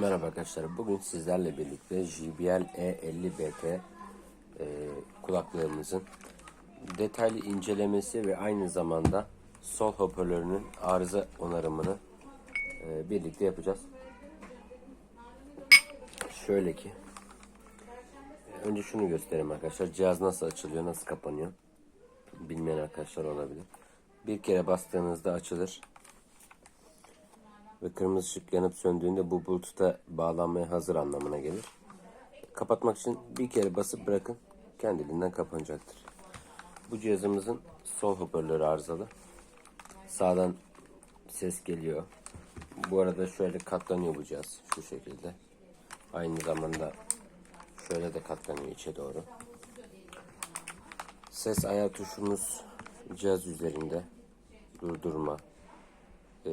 Merhaba arkadaşlar. Bugün sizlerle birlikte JBL E50BT e, kulaklığımızın detaylı incelemesi ve aynı zamanda sol hoparlörünün arıza onarımını e, birlikte yapacağız. Şöyle ki önce şunu göstereyim arkadaşlar. Cihaz nasıl açılıyor, nasıl kapanıyor? Bilmeyen arkadaşlar olabilir. Bir kere bastığınızda açılır ve kırmızı ışık yanıp söndüğünde bu bluetooth'a bağlanmaya hazır anlamına gelir. Kapatmak için bir kere basıp bırakın kendiliğinden kapanacaktır. Bu cihazımızın sol hoparlörü arızalı. Sağdan ses geliyor. Bu arada şöyle katlanıyor bu cihaz şu şekilde. Aynı zamanda şöyle de katlanıyor içe doğru. Ses ayar tuşumuz cihaz üzerinde. Durdurma, ee,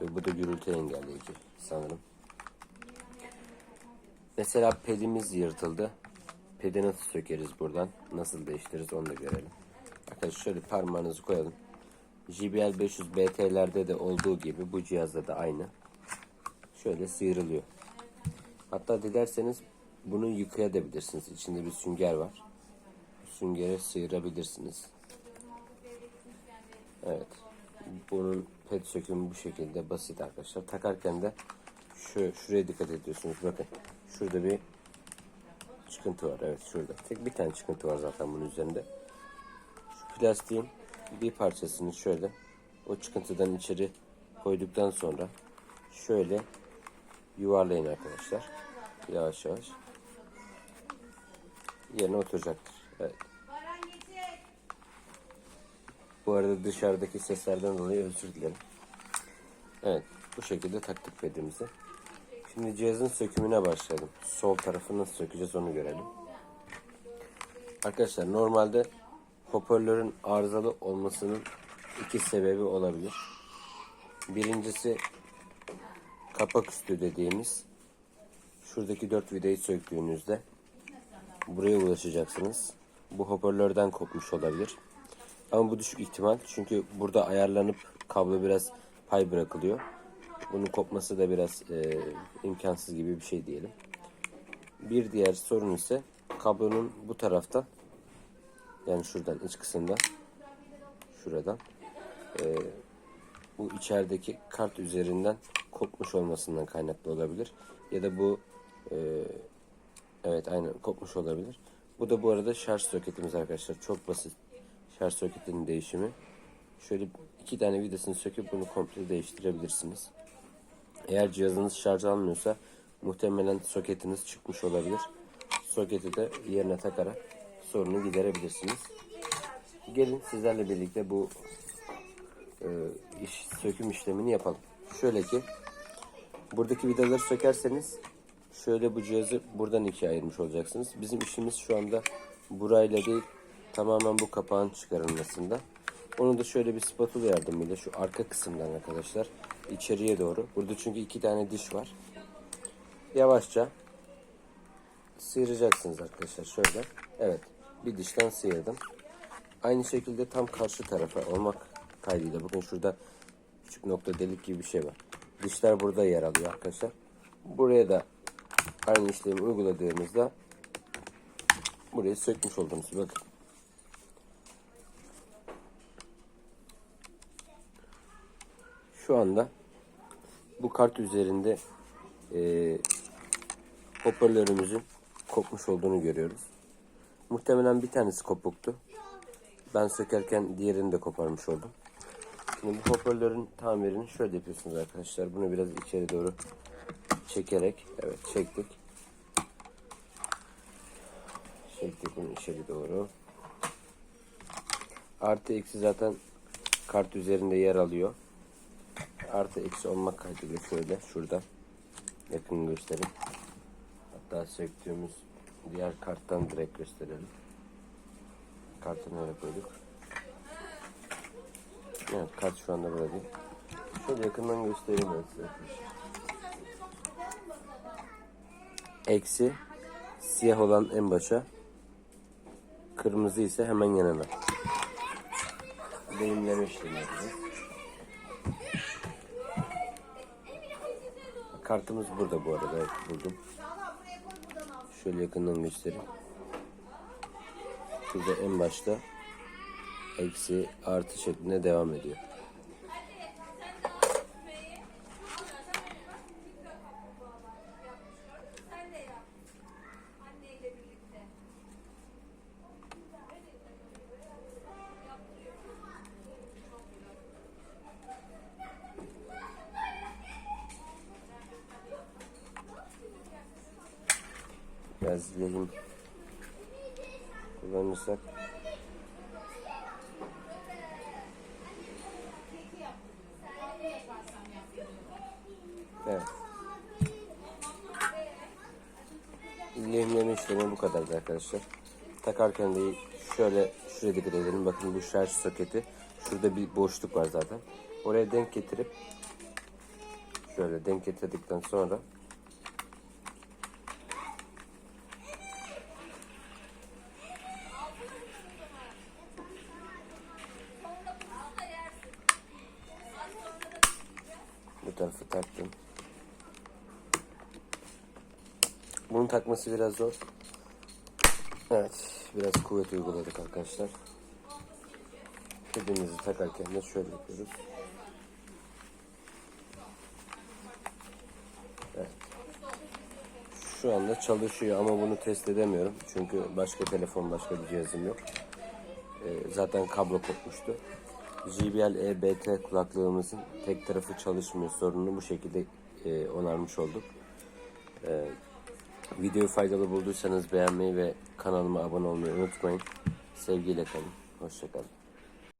ve bu da gürültü engelleyici sanırım. Mesela pedimiz yırtıldı. Pedi nasıl sökeriz buradan? Nasıl değiştiririz onu da görelim. Arkadaşlar şöyle parmağınızı koyalım. JBL 500 BT'lerde de olduğu gibi bu cihazda da aynı. Şöyle sıyrılıyor. Hatta dilerseniz bunu yıkayabilirsiniz. İçinde bir sünger var. Süngeri sıyırabilirsiniz. Evet. Bunun pet sökümü bu şekilde basit arkadaşlar. Takarken de şu şuraya dikkat ediyorsunuz. Bakın şurada bir çıkıntı var. Evet şurada. Tek bir tane çıkıntı var zaten bunun üzerinde. Şu plastiğin bir parçasını şöyle o çıkıntıdan içeri koyduktan sonra şöyle yuvarlayın arkadaşlar. Yavaş yavaş. Yerine oturacaktır. Evet. Bu arada dışarıdaki seslerden dolayı özür dilerim. Evet bu şekilde taktık pedimizi. Şimdi cihazın sökümüne başlayalım. Sol tarafı nasıl sökeceğiz onu görelim. Arkadaşlar normalde hoparlörün arızalı olmasının iki sebebi olabilir. Birincisi kapak üstü dediğimiz şuradaki dört vidayı söktüğünüzde buraya ulaşacaksınız. Bu hoparlörden kopmuş olabilir. Ama bu düşük ihtimal çünkü burada ayarlanıp kablo biraz pay bırakılıyor. Bunun kopması da biraz e, imkansız gibi bir şey diyelim. Bir diğer sorun ise kablonun bu tarafta yani şuradan iç kısımda şuradan e, bu içerideki kart üzerinden kopmuş olmasından kaynaklı olabilir. Ya da bu e, evet aynen kopmuş olabilir. Bu da bu arada şarj soketimiz arkadaşlar. Çok basit şarj soketinin değişimi. Şöyle iki tane vidasını söküp bunu komple değiştirebilirsiniz. Eğer cihazınız şarj almıyorsa muhtemelen soketiniz çıkmış olabilir. Soketi de yerine takarak sorunu giderebilirsiniz. Gelin sizlerle birlikte bu e, iş, söküm işlemini yapalım. Şöyle ki buradaki vidaları sökerseniz şöyle bu cihazı buradan ikiye ayırmış olacaksınız. Bizim işimiz şu anda burayla değil tamamen bu kapağın çıkarılmasında. Onu da şöyle bir spatula yardımıyla şu arka kısımdan arkadaşlar içeriye doğru. Burada çünkü iki tane diş var. Yavaşça sıyıracaksınız arkadaşlar şöyle. Evet bir dişten sıyırdım. Aynı şekilde tam karşı tarafa olmak kaydıyla bakın şurada küçük nokta delik gibi bir şey var. Dişler burada yer alıyor arkadaşlar. Buraya da aynı işlemi uyguladığımızda burayı sökmüş oldunuz. Bakın. Şu anda bu kart üzerinde e, hoparlörümüzün kopmuş olduğunu görüyoruz. Muhtemelen bir tanesi kopuktu. Ben sökerken diğerini de koparmış oldum. Şimdi bu hoparlörün tamirini şöyle yapıyorsunuz arkadaşlar. Bunu biraz içeri doğru çekerek, evet çektik. Çektik bunu içeri doğru. Artı eksi zaten kart üzerinde yer alıyor artı eksi olmak kaydıyla şöyle şurada yakın göstereyim. Hatta söktüğümüz diğer karttan direkt gösterelim. Kartı nereye koyduk? Evet kart şu anda burada değil. Şöyle yakından göstereyim ben size. Eksi siyah olan en başa kırmızı ise hemen yanına. Benimleme işlemi. Anakartımız burada bu arada buldum. Şöyle yakından göstereyim. Şurada en başta eksi artı şeklinde devam ediyor. Biraz lehim kullanırsak Evet. Lehimleme işlemi bu kadardı arkadaşlar. Takarken de şöyle şuraya dikkat edelim. Bakın bu şarj soketi. Şurada bir boşluk var zaten. Oraya denk getirip şöyle denk getirdikten sonra Tarafı taktım. Bunun takması biraz zor. Evet, biraz kuvvet uyguladık arkadaşlar. Kedimizi takarken de şöyle yapıyoruz. Evet. Şu anda çalışıyor ama bunu test edemiyorum. Çünkü başka telefon, başka bir cihazım yok. Ee, zaten kablo kopmuştu. JBL EBT kulaklığımızın tek tarafı çalışmıyor sorununu bu şekilde e, onarmış olduk. Ee, videoyu faydalı bulduysanız beğenmeyi ve kanalıma abone olmayı unutmayın. Sevgiyle kalın. Hoşçakalın.